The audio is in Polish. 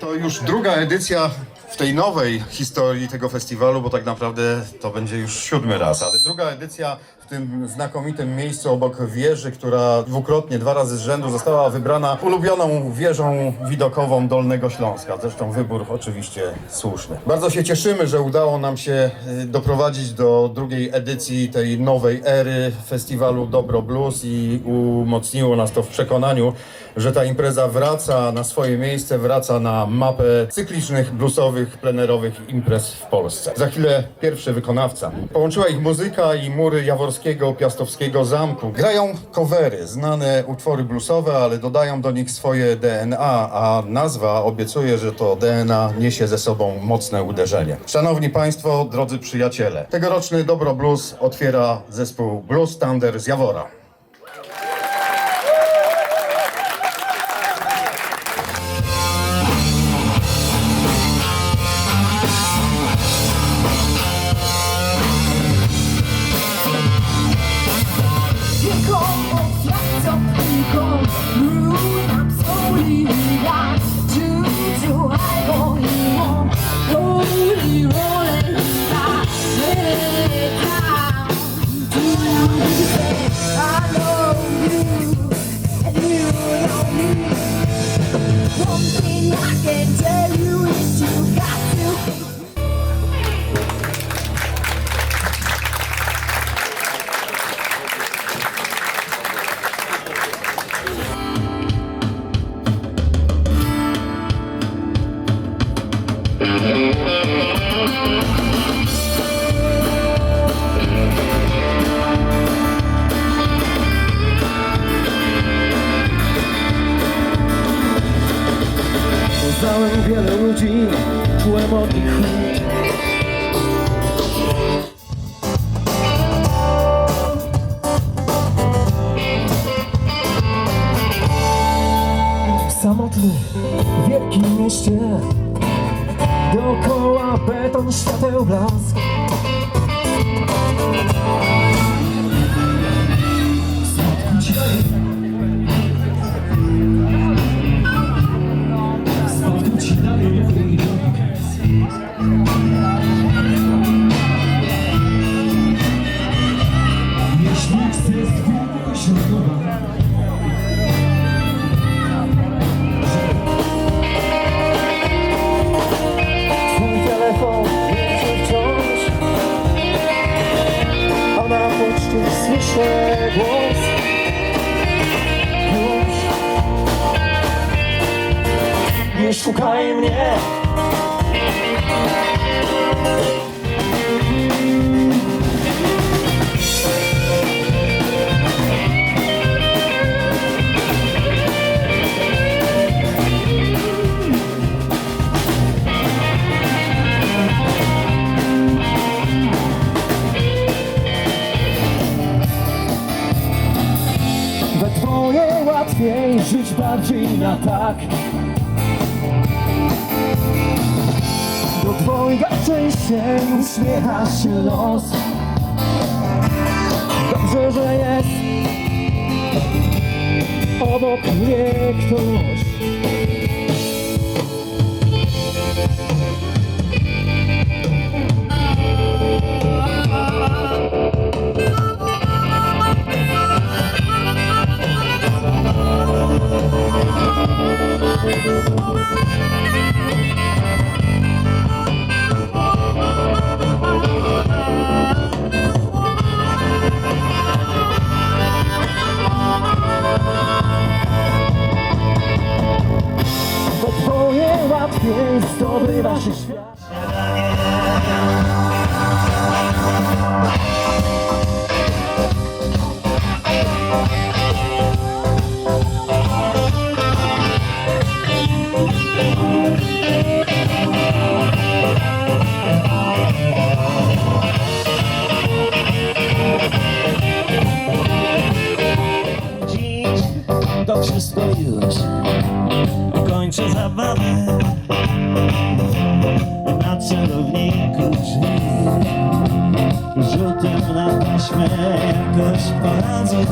To już druga edycja w tej nowej historii tego festiwalu, bo tak naprawdę to będzie już siódmy raz, ale druga edycja tym znakomitym miejscu obok wieży, która dwukrotnie, dwa razy z rzędu została wybrana ulubioną wieżą widokową Dolnego Śląska. Zresztą wybór oczywiście słuszny. Bardzo się cieszymy, że udało nam się y, doprowadzić do drugiej edycji tej nowej ery festiwalu Dobro Blues i umocniło nas to w przekonaniu, że ta impreza wraca na swoje miejsce, wraca na mapę cyklicznych, bluesowych, plenerowych imprez w Polsce. Za chwilę pierwszy wykonawca. Połączyła ich muzyka i mury piastowskiego zamku. Grają covery, znane utwory bluesowe, ale dodają do nich swoje DNA, a nazwa obiecuje, że to DNA niesie ze sobą mocne uderzenie. Szanowni Państwo, drodzy przyjaciele, tegoroczny Dobro Blues otwiera zespół Blues Thunder z Jawora. Poznałem wiele ludzi, czułem od nich Samotny w wielkim mieście Dookoła beton, świateł, blask słyszę głos. Już. Nie szukaj mnie Dwoje łatwiej żyć bardziej na tak. Do dwojga częściej uśmiecha się los. Dobrze, że jest obok mnie ktoś łatwiej zdobywa się świat na celowniku drzwi rzutem na taśmę jakoś poradzę